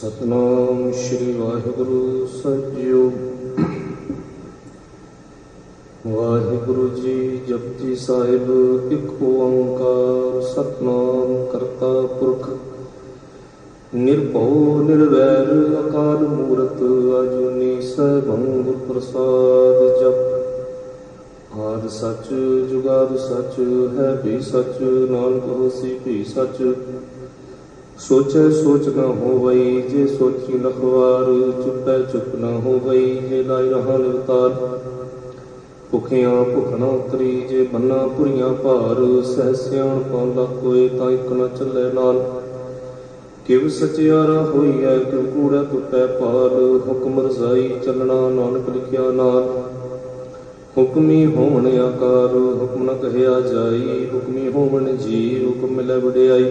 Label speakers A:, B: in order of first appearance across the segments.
A: ਸਤਨਾਮ ਸ੍ਰੀ ਵਾਹਿਗੁਰੂ ਸਤਿਓ ਵਾਹਿਗੁਰੂ ਜੀ ਜਪਜੀ ਸਾਹਿਬ, ਇੱਕ ਓੰਕਾਰ ਸਤਨਾਮ ਕਰਤਾ ਪੁਰਖ। ਨਿਰਭਉ, ਨਿਰਵੈਰ, ਅਕਾਲ ਮੂਰਤ, ਅਜੂਨੀ ਸੈਭੰ ਗੁਰ ਪ੍ਰਸਾਦ ਜਪ। ਆਦ ਸੱਚ, ਜੁਗਾਦ ਸਚ, ਹੈ ਵੀ ਸਚ, ਨਾਨਕ ਹੋਸੀ ਵੀ ਸੱਚ। ਸੋਚੈ ਸੋਚ ਨ ਹੋਵਈ, ਜੇ ਸੋਚੀ ਲਖਵਾਰ, ਚੁੱਪੈ ਚੁੱਪ ਨ ਹੋਵਈ, ਜੇ ਲਾਇ ਰਹਾ ਨਿਵਤਾਰ ਭੁਖਿਆਂ ਭੁਖ ਨ ਉਤਰੀ, ਜੇ ਬੰਨਾ ਪੁਰੀਆਂ ਭਾਰ, ਸਹਿ ਸਿਆਣ ਪਾਉਂਦਾ ਕੋਏ ਤਾਂ ਇਕ ਨ ਚੱਲੇ ਨਾਲ। ਕਿਵ ਸਚਿਆਰਾ ਹੋਈਐ, ਕਿਵ ਕੂੜਾ ਟੁੱਟੈ ਪਾਲ ਹੁਕਮ ਰਜ਼ਾਈ ਚੱਲਣਾ ਨਾਨਕ ਲਿਖਿਆ ਨਾਲ। ਹੁਕਮੀ ਹੋਵਣ ਆਕਾਰ, ਹੁਕਮ ਨ ਕਹਿਆ ਜਾਈ, ਹੁਕਮੀ ਹੋਵਣ ਜੀ, ਹੁਕਮ ਮਿਲੈ ਵਡਿਆਈ।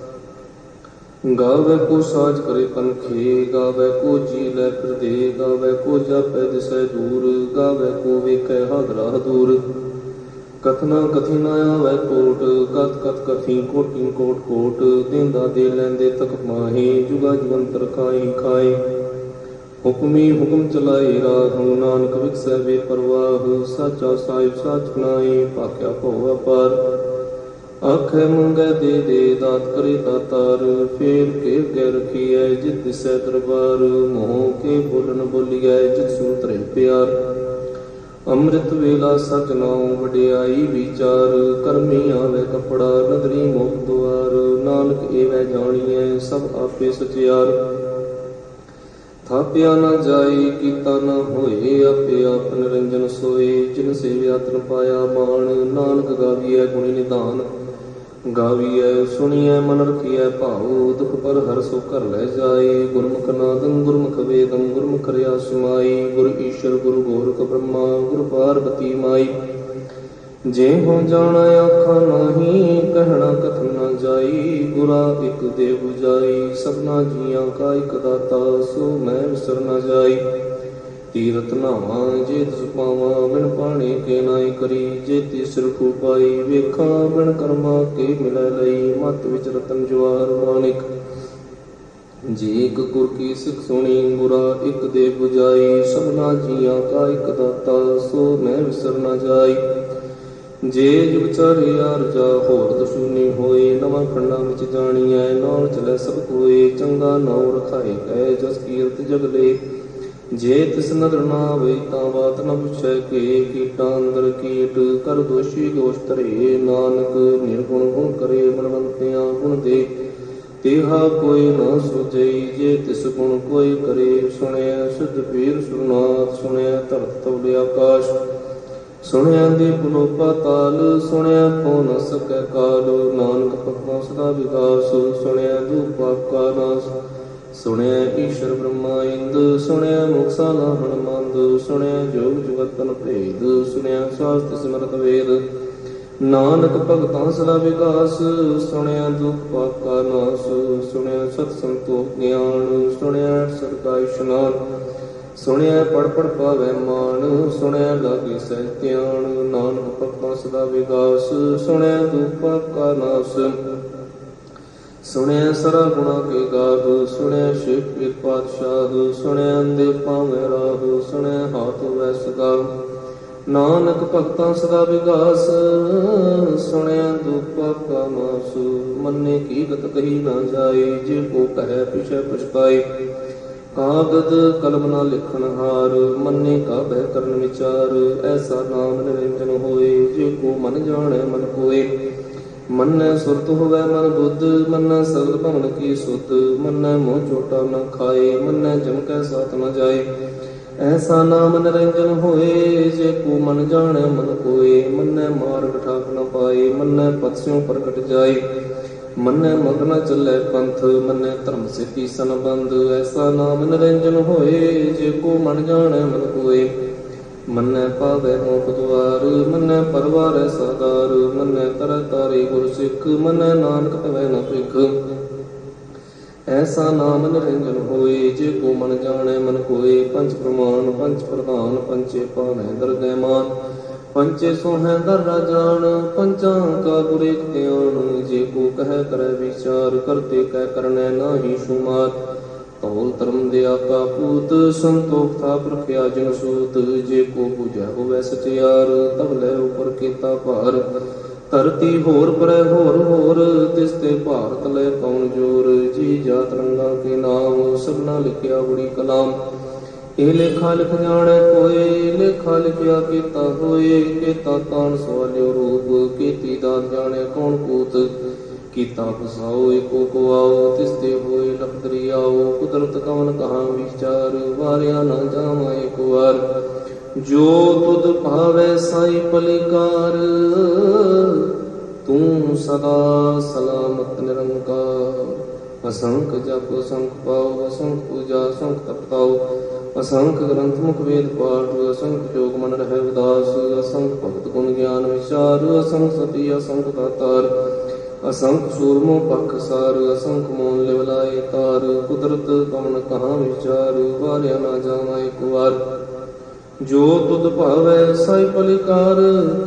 A: ਗਾਵੇ ਕੋ ਸਾਜ ਕਰੇ ਪੰਖੇ ਗਾਵੇ ਕੋ ਜੀ ਲੈ ਫਿਰਦੇ ਗਾਵੇ ਕੋ ਜਾਪੈ ਦਿਸੈ ਦੂਰ, ਗਾਵੇ ਕੋ ਵੇਖੈ ਹਾਦਰਾ ਦੂਰ। ਕਥਨਾ ਕਥੀ ਨਾ ਆਵੈ ਕੋਟ ਕਤ ਕਤ ਕਥੀ ਕੋਟਿ ਕੋਟ ਕੋਟ, ਦਿੰਦਾ ਦੇ ਲੈਂਦੇ ਤਕ ਮਾਹੀ, ਜੁਗਾ ਜਵੰਤਰ ਖਾਈ ਖਾਈ। ਹੁਕਮੀ ਹੁਕਮ ਚਲਾਏ ਰਾਹੁ, ਨਾਨਕ ਵਿਖਸੈ ਵੇ ਪਰਵਾਹ ਸਾਚਾ ਸਾਹਿਬ ਸਾਚ ਨਾਈ ਭਾਖਿਆ ਭਉ ਅਪਾਰ। ਆਖੇ ਮੰਗੈ ਦੇ ਦੇ ਦਾਤ ਕਰੇ ਦਾਤਾਰ ਫੇਰ ਕੇ ਕੇ ਰਖੀਐ ਜਿਤ ਸੈ ਦਰਬਾਰ, ਮੋਹ ਕੇ ਬੋਲਨ ਬੋਲੀਐ ਜਿਤ ਸੂਤਰੇ ਪਿਆਰ। ਅੰਮ੍ਰਿਤ ਵੇਲਾ ਸਚ ਨਾਉ ਵਡਿਆਈ ਵਿਚਾਰ, ਕਰਮੀ ਆਵੇ ਕਪੜਾ ਨਦਰੀ ਮੁਖ ਦੁਆਰ, ਨਾਨਕ ਏਵੈ ਜਾਣੀਐ ਸਭ ਆਪੇ ਸਚਿਆਰ। ਥਾਪਿਆ ਨਾ ਜਾਈ ਕੀਤਾ ਨਾ ਹੋਏ, ਆਪੇ ਆਪ ਨਿਰੰਜਨ ਸੋਏ, ਜਿਨ ਸੇਵਿਆ ਤਨ ਪਾਇਆ ਮਾਨ ਨਾਨਕ ਗਾਵੀਐ ਗੁਣੀ ਨਿਧਾਨ। ਗਾਵੀਐ, ਸੁਣੀਐ ਮਨ ਰਖੀਐ ਭਾਉ, ਦੁਖ ਪਰ ਹਰ ਸੋ ਘਰ ਲੈ ਜਾਏ। ਗੁਰਮੁਖ ਨਾਦੰ, ਗੁਰਮੁਖ ਵੇਦੰ, ਗੁਰਮੁਖ ਰਿਆ ਸਮਾਈ ਗੁਰ ਈਸ਼ਰ, ਗੁਰ ਗੋਰਖ ਬ੍ਰਹਮਾ, ਗੁਰ ਪਾਰਬਤੀ ਮਾਈ। ਜੇ ਹੋ ਜਾਣਾ ਆਖਾ ਨਹੀਂ, ਕਹਿਣਾ ਕਥਨ ਨਾ ਜਾਈ। ਗੁਰਾ ਇਕ ਦੇ 부ਜਾਈ ਸਭਨਾ ਜੀਆਂ ਕਾ ਇਕ ਦਾਤਾ, ਸੋ ਮੈਂ ਵਿਸਰ ਨਾ ਜਾਈ। ਤੀਰਤ ਨਾਵਾਂ ਜੇ ਤਿਸ ਪਾਵਾਂ, ਬਿਨ ਪਾਣੀ ਕੇ ਨਾਈ ਕਰੀ। ਜੇ ਤਿਸ ਰਖੂ ਪਾਈ, ਵੇਖਾਂ ਬਿਨ ਕਰਮਾ ਕੇ ਮਿਲੈ ਲਈ। ਮਤ ਵਿਚ ਰਤਨ ਜਵਾਰ ਮਾਨਿਕ ਜੀ ਇਕ ਗੁਰ ਕੀ ਸਿੱਖ ਸੁਣੀ ਗੁਰਾ ਇਕ ਦੇ 부ਜਾਈ ਸਭਨਾ ਜੀਆਂ ਕਾ ਇਕ ਦਾਤਾ, ਸੋ ਮੈਂ ਵਿਸਰ ਨਾ ਜਾਈ। ਜੇ ਜੁਗ ਚਾਰੇ ਰਜਾ ਹੋਰ ਦਸ਼ੂਨੀ ਹੋਏ ਨਵਾਂ ਖੰਡਾਂ ਵਿੱਚ ਜਾਣੀਐ, ਨਾਲ ਚਲੇ ਸਭ ਕੋਏ। ਚੰਗਾ ਨਾਉ ਰਖਾਏ ਗਏ ਜਸ ਕੀਰਤ ਜਗਲੇ ਜੇ ਤਿਸ ਨਦਰ ਨਾ ਆਵੇ ਤਾਂ ਬਾਤ ਨ ਪੁੱਛੈ ਕੇ ਕੀਟਾਂ ਅੰਦਰ ਕੀਟ, ਕਰ ਦੋਸ਼ੀ ਦੋਸ਼ ਨਾਨਕ ਨਿਰਗੁਣ ਗੁਣ ਕਰੇ ਬਲਵੰਤਿਆਂ ਗੁਣ ਦੇ। ਤੇਹਾ ਕੋਈ ਨਾ ਸੁਝਈ ਜੇ ਤਿਸ ਗੁਣ ਕੋਈ ਕਰੇ। ਸੁਣਿਆ ਸੁਧ ਪੀਰ ਸੁਨਾਤ ਸੁਣਿਆ ਧਰਤ ਤਵਲੇ ਆਕਾਸ਼। ਸੁਣਿਆ ਦੇ ਪੁਲੋ ਪਾਤਾਲ ਸੁਣਿਆ ਕੋ ਨ ਸਕੈ ਕਾਲ। ਨਾਨਕ ਭਗਵਾਨ ਸਦਾ ਵਿਗਾਸ ਸੁਣਿਆ ਦੂਪਾ ਕਾ ਨਾਸ। ਸੁਣਿਆ ਈਸ਼ਰ ਬ੍ਰਹਮਾ ਇੰਦ, ਸੁਣਿਆ ਮੁਕਸਾ ਲਾਹਣ ਮੰਦ, ਸੁਣਿਆ ਜੋਗ ਜੁਗਤਨ ਭੇਦ, ਸੁਣਿਆ ਸਾਸਤ ਸਿਮਰਤ ਵੇਦ। ਨਾਨਕ ਭਗਤਾਂ ਸਦਾ ਵਿਕਾਸ, ਸੁਣਿਆ ਦੁਖ ਪਾਕਾ ਨਾਸ, ਸੁਣਿਆ ਸਤ ਸੰਤੋਖ ਗਿਆਨ, ਸੁਣਿਆ ਸਰਦਾ ਇਸ਼ਨਾਨ। ਸੁਣਿਆ ਪੜ ਪੜ ਪਾਵੇ ਮਾਨ, ਸੁਣਿਆ ਲਾਗੇ ਸਹਿ ਧਿਆਨ। ਨਾਨਕ ਭਗਤਾਂ ਸਦਾ ਵਿਕਾਸ, ਸੁਣਿਆ ਦੁਖ ਪਾਕਾ ਨਾਸ। ਸੁਣਿਆ ਸਰਾ ਗੁਣਾ ਕੇ ਗਾਹ, ਸੁਣਿਆ ਸ਼ਿਵ ਇੱਕ ਪਾਤਸ਼ਾਹ, ਸੁਣਿਆ ਅੰਦੇ ਪਾਵੇਂ ਰਾਹ, ਸੁਣਿਆ ਹਾਥ ਵੈਸ ਗਾ ਨਾਨਕ ਭਗਤਾਂ ਸਦਾ ਵਿਗਾਸ, ਸੁਣਿਆ ਦੁਪਾ ਕਾ ਮਾਸ ਮੰਨੇ ਕੀ ਗਤ ਕਹੀ ਨਾ ਜਾਏ ਜੇ ਕੋ ਕਹੈ ਪਿਛੈ ਪਛਤਾਏ ਕਾਗਦ ਕਲਮ ਨਾ ਲਿਖਣ ਹਾਰ, ਮੰਨੇ ਕਾ ਬਹਿ ਕਰਨ ਵਿਚਾਰ, ਐਸਾ ਨਾਮ ਨਿਰੰਜਨ ਹੋਏ, ਜੇ ਕੋ ਮਨ ਜਾਣੈ ਮਨ ਕੋਏ। ਮੰਨੈ ਸੁਰਤ ਹੋਵੇ ਮਨ ਬੁੱਧ, ਮੰਨੈ ਸਗਲ ਭਵਨ ਕੀ ਸੁਧ ਮੰਨੈ ਮੋਹ ਚੋਟਾ ਨ ਖਾਏ, ਮੰਨੈ ਜਮ ਕੈ ਸਾਥ ਨ ਜਾਏ। ਐਸਾ ਨਾਮ ਨਿਰੰਜਨ ਹੋਏ, ਜੇ ਕੋ ਮਨ ਜਾਣੈ ਮਨ ਕੋਏ, ਮੰਨੈ ਮਾਰ ਠਾਕ ਨ ਪਾਏ, ਮੰਨੈ ਪਤਸਿਓ ਪ੍ਰਗਟ ਜਾਏ। ਮੰਨੈ ਮਗਨ ਚੱਲੇ ਪੰਥ, ਮੰਨੈ ਧਰਮ ਸਿੱਧੀ ਸੰਬੰਧ ਐਸਾ ਨਾਮ ਨਿਰੰਜਨ ਹੋਏ, ਜੇ ਕੋ ਮਨ ਜਾਣੈ ਮਨ ਕੋਏ। ਮੰਨੈ ਪਾਵੈ ਮੋਖ ਦੁਆਰ, ਮੰਨੈ ਪਰਵਾਰੈ ਸਾਦਾਰ ਮੰਨੈ ਤਰ ਤਾਰੇ ਗੁਰ ਸਿੱਖ ਮੰਨੈ ਨਾਨਕ ਪਵੈ ਨ ਭਿਖ ਐਸਾ ਨਾਮ ਨਿਰੰਜਨ ਹੋਏ, ਜੇ ਕੋ ਮਨ ਜਾਣੈ ਮਨ ਕੋਏ, ਪੰਜ ਪ੍ਰਮਾਨ ਪੰਜ ਪ੍ਰਧਾਨ ਪੰਚੇ ਪਾਵੈ ਦਰਗਹਿ ਮਾਨ। ਪੰਚੇ ਸੋਹੈ ਦਰ ਰਾਜਾਨ ਪੰਚਾਂ ਕਾ ਗੁਰੇ ਧਿਆਨ, ਜੇ ਕੋ ਕਹਿ ਕਰੈ ਵਿਚਾਰ, ਕਰਤੇ ਕਹਿ ਕਰਨੈ ਨਾਹੀ ਸੁਮਾਰ। ਤੌਲ ਧਰਮ ਦੇ ਆਕਾ ਪੂਤ ਸੰਤੋਖ ਥਾ ਪ੍ਰਖਿਆ ਜਨ ਸੂਤ। ਜੇ ਕੋ 부ਜੈ ਹੋਵੈ ਸਚਿਆਰ, ਤਬ ਲੈ ਉਪਰ ਕੀਤਾ ਭਾਰ। ਧਰਤੀ ਹੋਰ ਪਰੈ ਹੋਰ ਹੋਰ, ਤਿਸ ਤੇ ਭਾਰਤ ਲੈ ਕੌਣ ਜੋਰ? ਜੀ ਜਾਤ ਰੰਗਾ ਕੇ ਨਾਮ, ਸਭਨਾ ਲਿਖਿਆ ਬੜੀ ਕਲਾਮ। ਇਹ ਲੇਖਾ ਲਿਖ ਜਾਣੈ ਕੋਏ, ਲੇਖਾ ਲਿਖਿਆ ਕੀਤਾ ਹੋਏ। ਕੀਤਾ ਤਾਨ ਸਵਾਲਿਓ ਰੂਪ, ਕੀਤੀ ਦਾਤ ਜਾਣੈ ਕੌਣ ਕੂਤ ਕੀਤਾ ਫਸਾਓ, ਏਕੋ ਕੋ ਆਓ ਤਿਸ ਤੇ ਹੋਏ ਲਖਦਰੀ ਆਓ। ਕੁਦਰਤ ਕਵਨ ਕਹਾ, ਵਿਚਾਰ ਵਾਰਿਆ ਨਾ ਜਾਵਾ ਏਕ ਵਾਰ। ਜੋ ਤੁਧ ਭਾਵੈ ਸਾਈ ਪਲਿਕਾਰ, ਤੂੰ ਸਦਾ ਸਲਾਮਤ ਨਿਰੰਕਾਰ। ਅਸੰਖ ਜਪ, ਅਸੰਖ ਪਾਉ ਅਸੰਖ ਪੂਜਾ, ਅਸੰਖ ਤਪਤਾਉ ਅਸੰਖ ਗ੍ਰੰਥ, ਮੁਖ ਵੇਦ, ਪਾਠ, ਅਸੰਖ ਜੋਗ ਮਨ ਰਹਿ ਉਦਾਸ। ਅਸੰਖ ਭਗਤ ਗੁਣ ਗਿਆਨ ਵਿਚਾਰ, ਅਸੰਖ ਸਤੀ, ਅਸੰਖ ਦਾਤਾਰ। ਅਸੰਖ ਸੂਰਮੋ ਪਖ ਸਾਰ, ਅਸੰਖ ਮੋਨ ਲਿਵ ਤਾਰ, ਕੁਦਰਤ ਕਮਨ ਕਹਾ ਵਿਚਾਰ, ਵਾਰਿਆ ਨਾ ਜਾਵਾ ਇੱਕ ਵਾਰ। ਜੋ ਤੁਧ ਭਾਵੈ ਸਾਈ ਪਲਿਕਾਰ,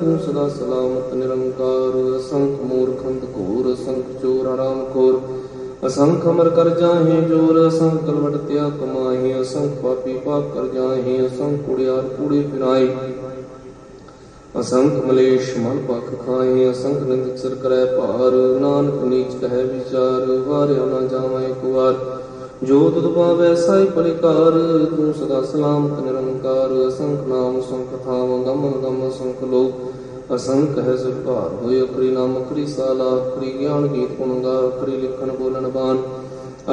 A: ਤੂੰ ਸਦਾ ਸਲਾਮਤ ਨਿਰੰਕਾਰ। ਅਸੰਖ ਮੂਰਖੰਦ ਘੋਰ, ਅਸੰਖ ਚੋਰ ਆਰਾਮ ਖੋਰ। ਅਸੰਖ ਅਮਰ ਕਰ ਜਾਹੇ ਜੋਰ, ਅਸੰਖ ਕਲਵਟ ਤਿਆ ਕਮਾਹੇ। ਅਸੰਖ ਪਾਪੀ ਪਾਪ ਕਰ ਜਾਹੇ, ਅਸੰਖ ਕੁੜਿਆਰ ਕੂੜੇ ਫਿਰਾਏ ਅਸੰਖ ਮਲੇਸ਼ ਮਨ ਪਖ ਖਾਏ, ਅਸੰਖ ਨਿੰਦਕ ਸਿਰ ਕਰੈ ਭਾਰ। ਨਾਨਕ ਨੀਚ ਕਹੈ ਵਿਚਾਰ, ਵਾਰਿਆ ਨਾ ਜਾਵਾ ਇੱਕ ਵਾਰ। ਜੋ ਤੁਧ ਪਾਵੈ ਸਾਈ ਪਲਿਕਾਰ ਤੂੰ ਸਦਾ ਸਲਾਮਤ ਨਿਰੰਕਾਰ। ਅਸੰਖ ਨਾਮ ਸੰਖ ਥਾਮ ਗਮ ਗਮ ਸੰਖ ਲੋਕ। ਅਸੰਖ ਹੈ ਸੁਭਾਰ ਹੋਏ ਅਖਰੀ ਨਾਮ ਅਖਰੀ ਸਾਲਾ, ਅਖਰੀ ਗਿਆਨ ਗੀਤ ਗੁਣ ਗਾ, ਅਖਰੀ ਲਿਖਣ ਬੋਲਣ ਬਾਣ।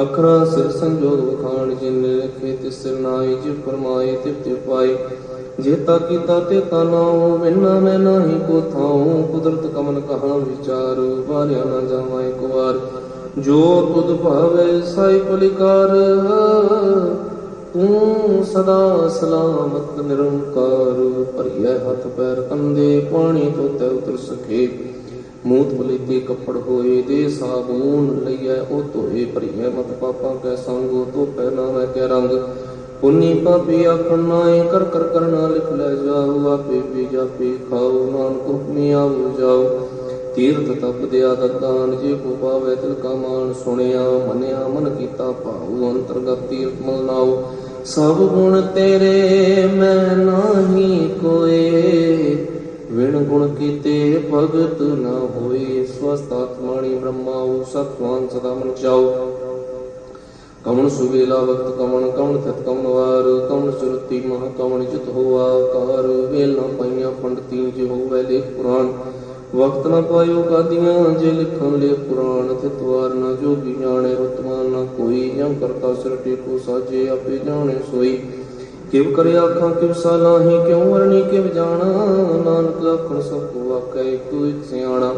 A: ਅਖਰਾ ਸਿਰ ਸੰਜੋਗ ਵਖਾਣ, ਜਿਨ ਲਿਖੇ ਤਿਸ ਸਿਰ ਨਾਈ ਜਿਵ ਫਰਮਾਏ ਤਿਵ ਤਿਵ ਪਾਏ। ਜੇਤਾ ਕੀਤਾ ਤੇ ਤਾ ਨਾਉ ਮੈਂ ਨਾਹੀ ਕੋ ਥਾਉ। ਕੁਦਰਤ ਕਮਨ ਕਹਾ ਵਿਚਾਰ, ਵਾਰਿਆ ਨਾ ਜਾਵਾਂ ਇੱਕ ਵਾਰ। ਜੋ ਤੁਧ ਭਾਵੇ ਸਾਈ ਪਲਿਕਾਰ, ਤੂੰ ਸਦਾ ਸਲਾਮਤ ਨਿਰੰਕਾਰ। ਭਰੀਐ ਹੱਥ ਪੈਰ ਕੰਦੇ, ਪਾਣੀ ਤੋਤੇ ਉਤਰ ਸਕੇ। ਮੂਤ ਬਲੀਤੇ ਕੱਪੜ ਹੋਏ ਦੇ ਸਾਬੂਨ ਲਈਐ ਉਹ ਧੋਏ। ਭਰੀਐ ਮਤ ਪਾਪਾਂ ਕੈ ਸੰਗੋ ਤੋ ਪਹਿਨਾ ਮੈਂ ਕੈ ਰੰਗ। ਪੁੰਨੀ ਪਾਪੀ ਆਖਣ ਨਾਏ ਕਰ ਕਰ ਕਰਨਾ ਲਿਖ ਲੈ ਜਾਉ ਆਪੇ ਵੀ ਜਾਪੇ ਖਾਉ ਨਾਨਕ ਹੁਕਮੀ ਆਉ ਜਾਉ ਤੀਰਥ ਤਪ ਦਿਆ ਦਤਾਨ ਜੇ ਕੋ ਪਾਵੇ ਤਿਲ ਕਾ ਮਾਨ ਸੁਣਿਆ, ਮੰਨਿਆ, ਮਨ ਕੀਤਾ ਭਾਉ, ਅੰਤਰਗਤ ਤੀਰਥ ਮਲ ਨਾਉ। ਸਭ ਗੁਣ ਤੇਰੇ, ਮੈਂ ਨਾਹੀ ਕੋਏ। ਵਿਣ ਗੁਣ ਕੀਤੇ ਭਗਤ ਨਾ ਹੋਏ ਸਵਸਤ ਆਤਮਾਣੀ ਬ੍ਰਹਮਾਉ ਸਤਵਾਨ ਸਦਾ ਮਨ ਚਾਉ। ਕਮਨ ਸੁਵੇਲਾ ਵਕਤ ਕਮਨ ਕਮਨ ਥਿਤ ਕਮਨ ਵਾਰ ਕਮਨ ਸੁਰਤੀ ਮਹਾ ਕਮਨ ਜਿਤ ਹੋਆ ਕਾਰ। ਵੇਲ ਨਾ ਪਾਈਆਂ ਪੰਡਤੀ ਜੇ ਹੋਵੇ ਲੇਖ ਪੁਰਾਣ। ਵਕਤ ਨਾ ਪਾਇਓ ਕਾਦੀਆਂ ਜੇ ਲਿਖਣ ਲੇ ਪੁਰਾਣ। ਥਿਤ ਵਾਰ ਨਾ ਜੋਗੀ ਜਾਣੇ ਰਤਮਾਨ ਨਾ ਕੋਈ। ਜਾਂ ਕਰਤਾ ਸਿਰ ਟੇਕੋ ਸਾਜੇ, ਆਪੇ ਜਾਣੇ ਸੋਈ। ਕਿਵ ਕਰੇ ਆਖਾਂ ਕਿਵ ਸਾਲਾਹੀ ਕਿਉ ਵਰਣੀ, ਕਿਵ ਜਾਣਾ। ਨਾਨਕ ਆਖਣ ਸਭ ਕੋ ਆਖੈ ਤੂੰ ਸਿਆਣਾ।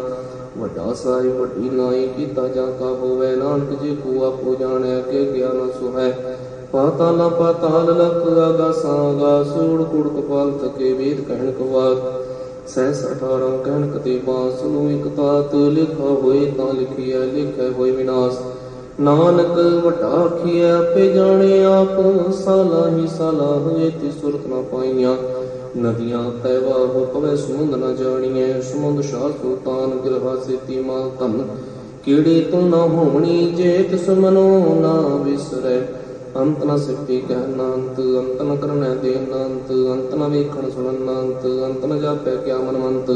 A: ਵੱਡਾ ਸਾਹਿਬ ਵੱਡੀ ਨਾਈ ਕੀਤਾ ਜਾਂ ਕਾ ਹੋਵੇ, ਨਾਨਕ ਜੀ ਕੋ ਆਪੋ ਜਾਣਿਆ ਕਿ ਗਿਆਨ ਸੁਹੈ। ਪਾਤਾਲਾ ਪਾਤਾਲ ਲਖ ਆਗਾਸਾਂ ਆਗਾਸੂੜ ਕੁੜ ਕਪਾਲ ਤਕੇ ਵੇਦ ਕਹਿਣ ਕਵਾਰ ਸਹਿਸ 18 ਕਹਿਣ ਕਤੇ ਬਾਸ ਨੂੰ ਇਕ ਤਾਤ, ਲਿਖਾ ਹੋਏ ਤਾਂ ਲਿਖਿਆ ਲਿਖੈ ਹੋਏ ਵਿਨਾਸ਼। ਨਾਨਕ ਵੱਡਾ ਆਖੀਐ, ਆਪੇ ਜਾਣੇ ਆਪ, ਸਾਲਾ ਹੀ ਸਾਲਾ ਹੋਏ ਤੇ ਸੁਰਤ ਨਾ ਪਾਈਆਂ। ਨਦੀਆਂ ਤੈਵਾ ਹੋ ਪਵੇ ਸਮੁੰਦ ਨਾ ਜਾਣੀਐ। ਸਮੁੰਦ ਸ਼ਾਹ ਸੁਲਤਾਨ ਗਿਰਹਾ ਸੇਤੀ ਮਾਲ ਧਨ। ਕੀੜੀ ਤੂੰ ਨਾ ਹੋਣੀ ਜੇ ਤਿਸ ਮਨੋ ਨਾ ਵਿਸਰੈ। ਅੰਤ ਨ ਸਿੱਪੀ ਕਹਿ ਅੰਤ ਅੰਤ ਨ ਕਰਨੈ ਦੇ ਅੰਤ ਅੰਤ ਨ ਵੇਖਣ ਸੁਣਨ ਅੰਤ ਅੰਤ ਨ ਜਾਪੈ ਕਿਆ ਮਨਵੰਤ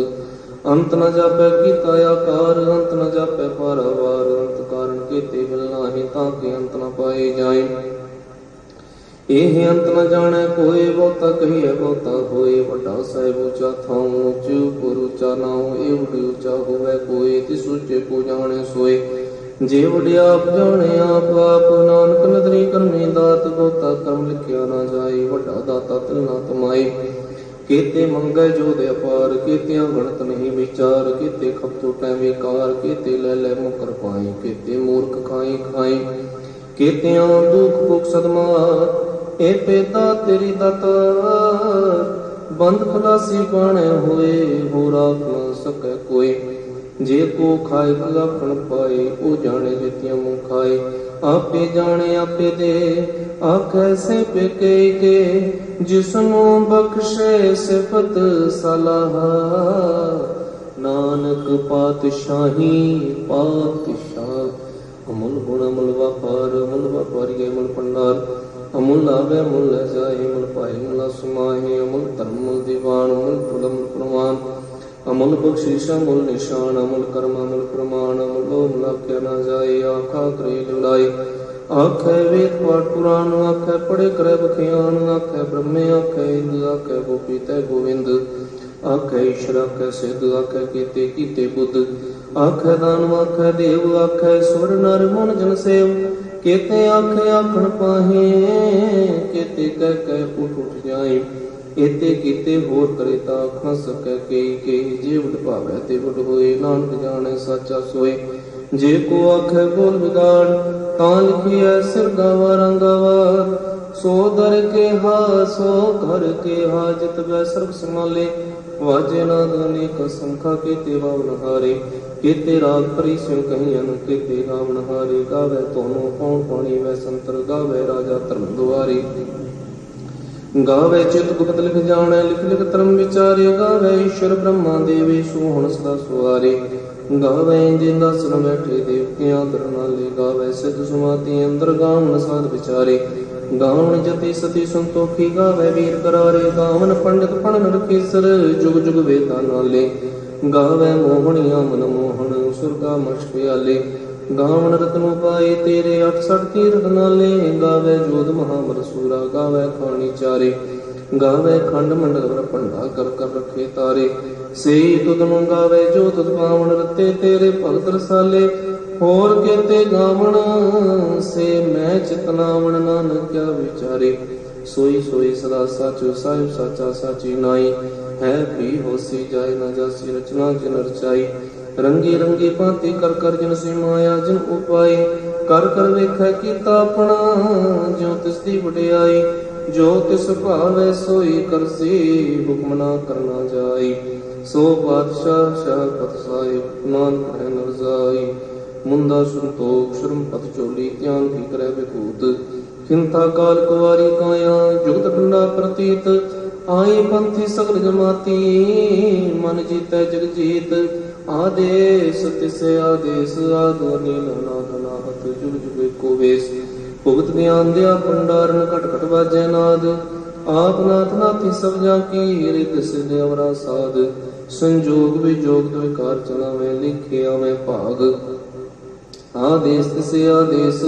A: ਅੰਤ ਨਾ ਜਾਪੈ ਕੀਤਾ ਆਕਾਰ, ਅੰਤ ਨਾ ਜਾਪੈ ਪਾਰਵਾਰ ਅੰਤ ਕਾਰਨ ਕੀਤੇ ਮਿਲ ਨਾਹੀ ਤਾਂ ਕਿ ਅੰਤ ਨ ਪਾਏ ਜਾਏ। ਇਹ ਅੰਤ ਨ ਜਾਣੈ ਕੋਈ ਬਹੁਤਾ ਕਹੀਐ ਬਹੁਤਾ ਹੋਏ। ਵੱਡਾ ਸਾਹਿਬ ਉੱਚਾ ਥਾਉ, ਉੱਚੂ ਪੁਰ ਉੱਚਾ ਨਾਉ, ਇਹ ਉਡੀ ਉੱਚਾ ਹੋਵੇ ਕੋਈ ਤਿਸ ਉੱਚੇ ਕੋ ਜਾਣੈ ਸੋਏ। ਜੇ ਵਡਿਆ ਆਪ ਜਾਣੇ, ਆਪ ਆਪ ਨਾਨਕ ਨਦਰੀ ਕਰਮੀ ਦਾਤ, ਬਹੁਤਾ ਕਰਮ ਲਿਖਿਆ ਨਾ ਜਾਏ, ਵੱਡਾ ਦਾਤਾ ਤਿਲ ਨਾ ਤਮਾਈ ਕੀਤੇ ਮੰਗੈ ਜੋਦ ਅਪਾਰ ਕੀਤਿਆਂ ਗਣਤ ਨਹੀਂ ਵਿਚਾਰ, ਕੀਤੇ ਖਪਤੋ ਟੈ ਵਿਕਾਰ ਕੀਤੇ ਲੈ ਲੈ ਮੁਕਰ ਪਾਈ ਕੀਤੇ ਮੂਰਖ ਖਾਈ ਖਾਈ ਕੀਤਿਆਂ ਦੁਖ ਭੁਖ ਸਦਮਾਰ ਏ ਪੇਤਾ ਤੇਰੀ ਦਾਤਾਰ ਬੰਦ ਖਲਾਸੀ ਬਾਣੇ ਹੋਏ ਹੋ ਰਾਖ ਨਾ ਸਕੈ ਕੋਈ। ਜੇ ਕੋ ਖਾਏ ਆਪਣ ਪਾਏ, ਉਹ ਜਾਣੇ ਜਿਤਿਆਂ ਮੂੰ ਖਾਏ ਆਪੇ ਜਾਣੇ, ਆਪੇ ਦੇ ਆਖੈ ਸੇ ਪੇ ਕੇ। ਜਿਸ ਨੂੰ ਬਖਸ਼ੇ ਸਿਫਤ ਸਲਾਹ। ਨਾਨਕ ਪਾਤਸ਼ਾਹੀ, ਪਾਤਸ਼ਾਹ। ਅਮਲ ਗੁਣ, ਅਮਲ ਵਪਾਰ, ਅਮਲ ਵਪਾਰੀ, ਅਮਲ ਪੰਡਾਰ ਅਮੁੱਲ ਆਵੇ ਅਮੁੱਲ ਜਾਏ, ਅਮੁੱਲ ਪਾਏ, ਅਮੁੱਲ ਸਮਾਹੇ ਅਮੁੱਲ ਧਰਮ, ਅਮੁੱਲ ਦੀਵਾਨ, ਅਮੁੱਲ ਫੁਲ ਪ੍ਰਮਾਨ ਅਮੁੱਲ ਬਖਸ਼ੀਸ਼ ਅਮੁੱਲ ਨਿਸ਼ਾਨ, ਅਮੁੱਲ ਕਰਮ, ਅਮੁੱਲ ਪ੍ਰਮਾਣ, ਅਮੁੱਲ ਲੋਭ ਲਾਖਿਆ ਨਾ ਜਾਏ, ਆਖਾ ਕਰੇ ਲੜਾਈ ਆਖੇ ਵੇਦ ਪਾਠ ਪੁਰਾਣ, ਆਖੇ ਪੜੇ ਕਰੇ ਬਖਿਆਨ, ਆਖੇ ਬ੍ਰਹਮੇ, ਆਖੇ ਇੰਦ, ਆਖੇ ਗੋਪੀ ਤੈ ਗੋਵਿੰਦ। ਆਖੇ ਈਸ਼ਰ, ਆਖੇ ਸਿੱਧ, ਆਖੇ ਕੀਤੇ ਕੀਤੇ ਬੁੱਧ। ਆਖੇ ਦਾਨ ਆਖੇ ਦੇਵ, ਆਖੇ ਸੁਰ, ਨਰ, ਮਨ, ਜਨ ਸੇਵ। ਕੀਤੇ ਆਖੇ ਆਖਣ ਪਾਹੇ, ਕੀਤੇ ਕਹਿ ਕਹਿ ਉਠ ਉਠ ਜਾਏ ਇਤੇ ਕੀਤੇ ਹੋਰ ਕਰੇ ਤਾਂ ਆਖਾਂ ਸਕੈ ਕੇ ਕੇ ਜੇ ਵਡ ਭਾਵੈ ਤੇ ਵਡ ਹੋਏ, ਨਾਨਕ ਜਾਣੈ ਸਾਚਾ ਸੋਏ। ਜੇ ਕੋ ਆਖੇ ਬੋਲ ਵਿਗਾੜ ਤਾਂ ਲਿਖਿਐ ਸਿਰ ਗਾਵਾ। ਰੰਗਾਵਾ ਸੋ ਦਰ ਕੇ ਹਾ ਸੋ ਘਰ ਕੇ ਹਾ ਜਿਤ ਬੈ ਸਰਬ ਸੰਭਾਲੇ। ਵਾਜੇ ਨਾਦ ਅਨੇਕ ਸੰਖਾ ਤੇ ਵਾਵਨ ਹਾਰੇ ਕੀਤੇ ਰਾਗ ਪਰੀ ਸਿਉ ਕਹੀਨ ਕੀਤੇ ਗਾਵਨ ਹਾਰੇ, ਗਾਵੇ ਤੋਨੋ ਕੌਣ ਪਾਣੀ ਵੈ ਸੰਤਰ ਗਾਵੇ ਰਾਜਾ ਧਰਮ ਦੁਆਰੇ। ਗਾਵੇ ਚਿਤ ਗੁਪਤ ਲਿਖ ਜਾਣੈ, ਲਿਖ ਲਿਖ ਧਰਮ ਵਿਚਾਰੇ, ਗਾਵੇ ਈਸ਼ਰ ਬ੍ਰਹਮਾ ਦੇਵੇ, ਸੋ ਸਦਾ ਸੁਆਰੇ। ਗਾਵੇ ਜਿੰਦਾ ਸੁਨ ਬੈਠੇ ਦੇਵਕਿਆਂ ਦਰਨਾਲੇ ਗਾਵੇ ਸਿਧ ਸੁਮਾਤੀ ਅੰਦਰ ਗਾਵਨ ਸਾਧ ਵਿਚਾਰੇ। ਗਾਵਨ ਜਤੀ ਸਤੀ ਸੰਤੋਖੀ, ਗਾਵੇ ਵੀਰ ਕਰਾਰੇ ਗਾਵਨ ਪੰਡਿਤ ਪਣ ਨਰਕੇਸਰ ਜੁਗ ਜੁਗ ਵੇਦਾਂ ਨਾਲੇ। ਗਾਵੇ ਮੋਹਣੀਆਂ ਮਨ ਮੋਹਣ ਸੁਰਗਾ ਮਛ ਪਿਆਲੇ। ਗਾਵਨ ਰਤਨੋ ਪਾਏ ਤੇਰੇ 68 ਤੀਰਥ ਨਾਲੇ। ਗਾਵੇ ਜੋਧ ਮਹਾਵਰ ਸੂਰਾ, ਗਾਵੇ ਖਾਣੀ ਚਾਰੇ। ਗਾਵੇ ਖੰਡ ਮੰਡਲ ਵਰ ਭੰਡਾ, ਕਰ ਕਰ ਰਖੇ ਤਾਰੇ। ਸੇਈ ਤੁਧ ਨੂੰ ਗਾਵੇ ਜੋ ਤੁਧ ਪਾਵਨ ਰਤੇ, ਤੇਰੇ ਭਗਤ ਰਸਾਲੇ। ਹੋਰ ਕੇਤੇ ਗਾਵਣ, ਸੇ ਮੈਂ ਚਿਤਨਾਵਣ ਨਾਨਕ ਕਿਆ ਵਿਚਾਰੇ। ਸੋਈ ਸੋਈ ਸਦਾ ਸਾਚੋ ਸਾਹਿਬ ਸਾਚਾ ਸਾਚੀ ਨਾਈ। ਹੈ ਵੀ ਹੋਸੀ ਜਾਏ ਨਾ ਜਾਸੀ ਰਚਨਾ ਜਿਨ ਰਚਾਈ। ਰੰਗੀ ਰੰਗੀ ਭਾਂਤੀ ਕਰ ਕਰ ਜਿਨ ਸੀ ਮਾਇਆ ਜਿਨ ਉਪਾਈ। ਕਰ ਕਰ ਵੇਖੈ ਕੀਤਾ ਆਪਣਾ, ਜਿਉ ਤਿਸ ਦੀ ਵਡਿਆਈ। ਜੋ ਤਿਸ ਭਾਵੇ ਸੋਈ ਕਰਸੀ, ਹੁਕਮ ਨਾ ਕਰਨਾ ਜਾਈ। ਸੋ ਪਾਤਸ਼ਾਹ ਸ਼ਾਹ ਪਤ ਸਾਹਿਬ ਨਾਨਕ ਹੈ ਨਰਜ਼ਾਈ ਮੁੰਦਾ ਸੰਤੋਖ ਸ਼ਰਮ ਪਤ ਚੋਲੀ ਧਿਆਨ ਕੀ ਕਰੈ ਵਿਕੂਤ ਖਿੰਤਾ ਕਾਲ ਕੁਵਾਰੀ ਕਾਇਆ, ਜੁਗਤ ਠੰਡਾ ਪ੍ਰਤੀਤ। ਆਏ ਪੰਥੀ ਸਗਲ ਜਮਾਤੀ, ਮਨ ਜੀਤੈ ਜਗ ਜੀਤ ਆਦੇਸ ਤਿਸ ਆਦੇਸ ਆਦੋ ਨੀਲ ਨਾਦ ਨਾਹਤ, ਜੁਗ ਜੁਗ ਏਕੋ ਵੇਸ। ਭੁਗਤ ਗਿਆਨ ਦਿਆ ਭੰਡਾਰਨ ਘਟ ਘਟ ਵਾਜੈ ਨਾਦ, ਆਪ ਨਾਥ ਨਾਥੀ ਸਭ ਜਾ ਕੀ ਰਿਕ ਸਿਧ ਅਵਰਾ ਸਾਧ। ਸੰਜੋਗ ਵਿਜੋਗ ਵਿਕਾਰ ਚਲਾਵੇਂ ਲਿਖਿਆ ਮੈਂ ਭਾਗ। ਆਦੇਸ ਤਿਸ ਆਦੇਸ,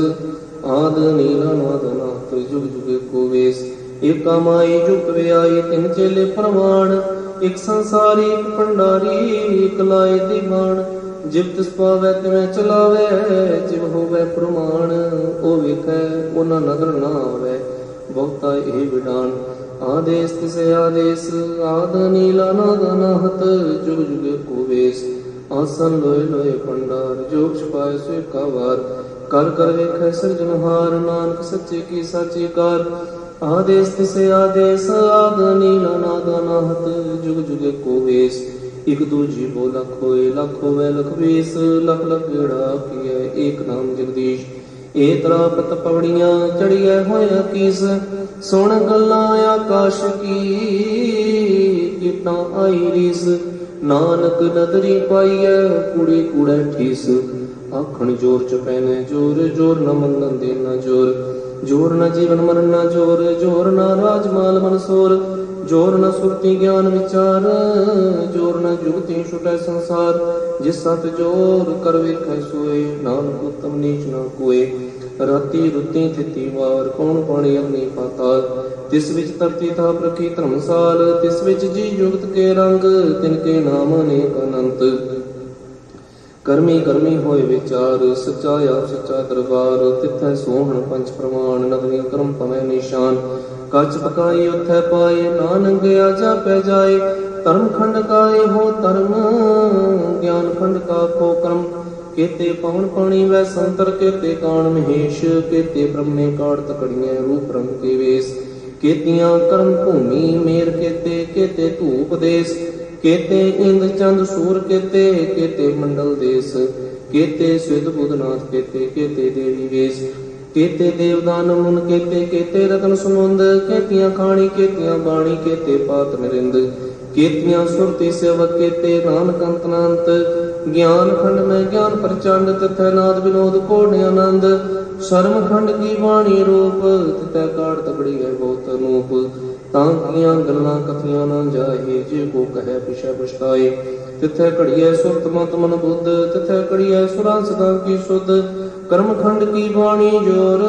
A: ਆਦ ਨੀਲਾ ਨਾਦ ਨਾਥ ਜੁਗ ਜੁਗ ਏਕੋ ਵੇਸ। ਏਕਾ ਮਾਈ ਜੁਗਤ ਵਿਆਈ ਤਿੰਨ ਚੇਲੇ ਪ੍ਰਮਾਣ ਇਕ ਸੰਸਾਰੀ, ਇਕ ਭੰਡਾਰੀ, ਇਕ ਲਾਏ ਦੀਵਾਨ। ਜਿਵ ਤਿਸ ਪਾਵੈ ਤਿਵੇਂ ਚਲਾਵੇ, ਜਿਵ ਹੋਵੇ ਪ੍ਰਮਾਣ, ਉਹ ਵੇਖੈ, ਉਹਨਾਂ ਨਦਰ ਨਾ ਆਵੇ, ਬਹੁਤਾ ਇਹ ਵਿਡਾਨ। ਆਦੇਸ ਤਿਸ ਆਦੇਸ, ਆਦ ਨੀਲਾ ਨਾਦ ਨਾਹਤ ਜੁਗ ਜੁਗ ਕੋ ਵੇਸ। ਆਸਨ ਲੋਏ ਲੋਏ ਭੰਡਾਰ, ਜੋਗ ਛਪਾਏ ਸੋ ਕਾ ਕਰ ਕਰ ਵੇਖੈ ਸਿਰਜਨਹਾਰ ਨਾਨਕ ਸੱਚੇ ਕੀ ਸਾਚੀ ਕਾਰ। ਆਦੇਸ ਤਿਸ ਆਦੇਸ ਆਦ ਨੀਲਾ ਨਾਦ ਨਾਹਤ, ਜੁਗ ਜੁਗ ਕੋ ਵੇਸ। ਇਕ ਦੂਜੀ ਬੋ ਲਖ ਹੋਏ, ਲਖ ਹੋਵੇ, ਲਖ ਵੇਸ। ਲਖ ਲਖ ਗੇੜਾ ਕੀਏ ਏਕ ਨਾਮ ਜਗਦੀਸ਼। ਏ ਤਰਾ ਪਵੜੀਆਂ ਚੜੀਐ ਹੋਇਆ ਕੀਸ। ਸੁਣ ਗੱਲਾਂ ਆਕਾਸ਼ ਕੀ, ਕੀਟਾਂ ਆਈ ਰੀਸ। ਨਾਨਕ ਨਦਰੀ ਪਾਈਐ, ਕੁੜੀ ਕੁੜੈ ਠੀਸ। ਆਖਣ ਜੋਰ ਚ ਪੈਨੇ ਜੋਰ ਜੋਰ ਨ ਮੰਨਣ ਦੇ ਨਾ ਜੋਰ। ਜੋਰ ਨ ਜੀਵਨ ਮਰਨ ਨਾ ਜੋਰ ਜੋਰ ਨ ਰਾਜ ਮਾਲ ਮਨਸੋਰ ਜੋਰ ਨ ਸੁਰਤੀ ਗਿਆਨ ਵਿਚਾਰ, ਜੋਰ ਨ ਜੁਗਤੀ ਛੁਟੈ ਸੰਸਾਰ। ਜਿਸ ਸਤ ਜੋਰ ਕਰ ਵੇਖੈ ਸੋਏ, ਨਾਨਕ ਉਤਮ ਨੀਚ ਨਾ ਕੋਏ। ਰਾਤੀ ਰੁੱਤੀ ਥਿਤੀ ਵਾਰ, ਕੌਣ ਪਾਣੀ ਅਗਨੀ ਪਾਤਾਲ ਤਿਸ ਵਿੱਚ ਧਰਤੀ ਥਾਪ ਰੱਖੀ ਧਰਮਸਾਲ, ਤਿਸ ਵਿੱਚ ਜੀ ਜੁਗਤ ਕੇ ਰੰਗ, ਤਿਨ ਕੇ ਨਾਮ ਅਨੇਕ ਅਨੰਤ। ਕਰਮੀ ਕਰਮੀ ਹੋਏ ਵਿਚਾਰ ਸੱਚਾ ਆਪ ਸੱਚਾ ਦਰਬਾਰ, ਤਿੱਥੈ ਸੋਹਣ ਪੰਜ ਪ੍ਰਮਾਣ ਨਦਨੀ ਕਰਮ ਪਵੈ ਨਿਸ਼ਾਨ। ਕੱਚ ਪਕਾਈ ਉਥੈ ਪਾਏ, ਨਾਨਕ ਆਜਾ ਪੈ ਜਾਏ। ਧਰਮ ਖੰਡ ਕਾ ਇਹੋ ਧਰਮ, ਗਿਆਨ ਖੰਡ ਕਾ ਕੋ ਕਰਮ। ਕੇਤੇ ਪਵਨ ਪਾਣੀ ਵੈ ਸੰਤਰ, ਕੇਤੇ ਕਾਣ ਮਹੇਸ਼, ਕੇਤੇ ਬ੍ਰਹਮੇ ਕਾੜ ਤਕੜੀਆਂ ਰੂਪ ਰੰਗ ਕੇ ਵੇਸ। ਕੇਤੀਆਂ ਕਰਮ ਭੂਮੀ ਮੇਰ ਕੇਤੇ ਕੇਤੇ ਧੂਪ ਦੇਸ। ਕੇਤੇ ਇੰਦ ਚੰਦ ਸੂਰ ਕੇਤੇ ਕੇਤੇ ਮੰਡਲ ਦੇਸ, ਕੇਤੇ ਸਿਧ ਬੁਧਨਾਥ, ਕੇਤੇ ਕੇਤੇ ਦੇਵੀ ਵੇਸ, ਕੇਤੇ ਦੇਵਦਾਨ ਮੁਨ, ਕੇਤੇ ਕੇਤੇ ਰਤਨ ਸਮੁੰਦ, ਕੇਤੀਆਂ ਖਾਣੀ, ਕੇਤੀਆਂ ਬਾਣੀ, ਕੇਤੇ ਪਾਤ ਨਰਿੰਦ, ਕੇਤੀਆਂ ਸੁਰਤੀ ਸੇਵਕ, ਕੇਤੇ ਨਾਨਕ ਅੰਤਨਾੰਤ ਗਿਆਨ ਖੰਡ ਮੈਂ ਗਿਆਨ ਪ੍ਰਚੰਡ, ਤਥੈ ਨਾਦ ਵਿਨੋਦ ਕੋੜ ਆਨੰਦ ਸ਼ਰਮ ਖੰਡ ਕੀ ਬਾਣੀ ਰੂਪ, ਤਿਥੈ ਕਾੜ ਤਕੜੀ ਹੈ ਬਹੁਤ ਅਨੂਪ ਤਾਂ ਕੀਆਂ ਗੱਲਾਂ ਕਥੀਆਂ ਨਾ ਜਾਹੇ, ਜੇ ਕੋ ਕਹੈ ਪਿਛੈ ਪਛਤਾਏ ਤਿਥੈ ਘੜੀਐ ਸੁਰਤ ਮਤ ਮਨ ਬੁੱਧ, ਤਿਥੈ ਘੜੀਐ ਸੁਰਾਂ ਸਦਾ ਕੀ ਸੁਧ। ਕਰਮ ਖੰਡ ਕੀ ਬਾਣੀ ਜੋਰ,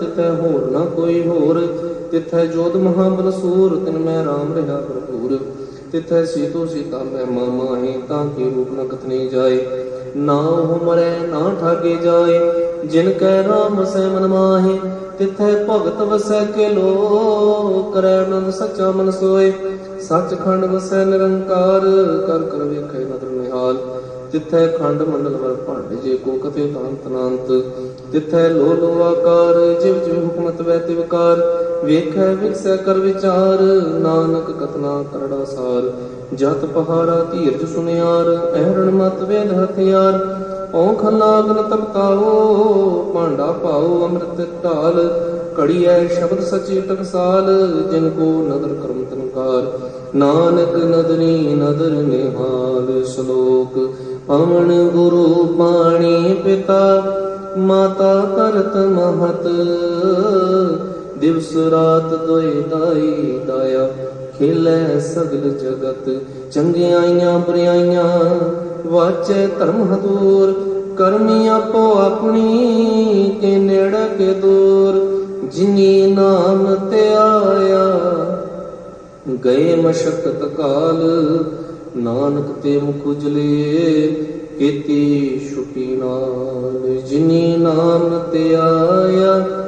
A: ਤਿਥੈ ਹੋਰ ਨਾ ਕੋਈ ਹੋਰ। ਤਿਥੈ ਜੋਤ ਮਹਾਬਲ ਸੂਰ ਤਿਨ ਮੈਂ RAM ਰਹਾ ਭਰਪੂਰ। ਤਿਥੈ ਸੀਤੋ ਸੀਤਾ ਮੈਂ ਮਾਮਾ ਹੈ, ਤਾਂ ਕੀ ਰੂਪ ਨ ਕਥਨੀ ਜਾਏ? ਨਾ ਉਹ ਮਰੈ, ਨਾ ਠਾਗੇ ਜਾਏ। ਜਿਨ ਕੈ RAM ਸੈ ਮਨ ਮਾਹੇ, ਤਿਥੈ ਭਗਤ ਵਸੈ ਕੇ ਲੋ ਕਰੈ ਆਨੰਦ ਸੱਚਾ ਮਨ ਸੋਏ। ਸੱਚਖੰਡ ਵਸੈ ਨਿਰੰਕਾਰ, ਕਰ ਕਰ ਵੇਖੈ ਨਦਰ ਨਿਹਾਲ। ਤਿਥੈ ਖੰਡ ਮੰਡਲ ਵਰ ਭੰਡ ਜੇ ਕੋ ਕਥੇ ਤਾਂਤ ਨਾੰਤ। ਤਿਥੈ ਲੋ ਲੋ ਆਕਾਰ, ਜਿਵ ਜਿਵ ਹੁਕਮਤ ਵੈ ਤੇ ਵਿਕਾਰ ਵੇਖੈ ਵਿਖਸੈ ਕਰ ਵਿਚਾਰ, ਨਾਨਕ ਕਤਨਾ ਕਰੜਾ ਸਾਰ। ਜਤ ਪਹਾੜਾ ਧੀਰਜ ਸੁਨਿਆਰ ਐਰਣ ਮਤ ਵੇਦ ਹਥਿਆਰ। ਔਖ ਲਾਗਨ ਤਪਤਾਓ ਭਾਂਡਾ ਪਾਓ ਅੰਮ੍ਰਿਤ ਢਾਲ। ਘੜੀਐ ਸ਼ਬਦ ਸਚੀ ਟਕਸਾਲ, ਜਿਨ ਕੋ ਨਦਰ ਕਰਮ ਤਨਕਾਰ। ਨਾਨਕ ਨਦਰੀ ਨਦਰ ਨਿਹਾਲ ਸ਼ਲੋਕ। ਅਮਨ ਗੁਰੂ ਪਾਣੀ ਪਿਤਾ, ਮਾਤਾ ਕਰਤ ਮਹਤ। ਦਿਵਸ ਰਾਤ ਦੋਇ ਦਾਈ ਦਾਇਆ, ਖੇਲੇ ਸਗਲ ਜਗਤ ਚੰਗਿਆਈਆਂ ਬੁਰਾਈਆਂ ਵਾਚੈ ਧਰਮ ਹਦੂਰ, ਕਰਮੀ ਆਪੋ ਆਪਣੀ ਕੇ ਨੇੜੇ ਕੇ ਦੂਰ, ਜਿਨੀ ਨਾਮ ਤੇ ਆਇਆ, ਗਏ ਮਸ਼ਕਤ ਕਾਲ ਨਾਨਕ ਤੇ ਮੁਖ ਉਜਲੇ, ਕੀਤੀ ਛੁਪੀ ਨਾਲ, ਜਿਨੀ ਨਾਮ ਤੇ ਆਇਆ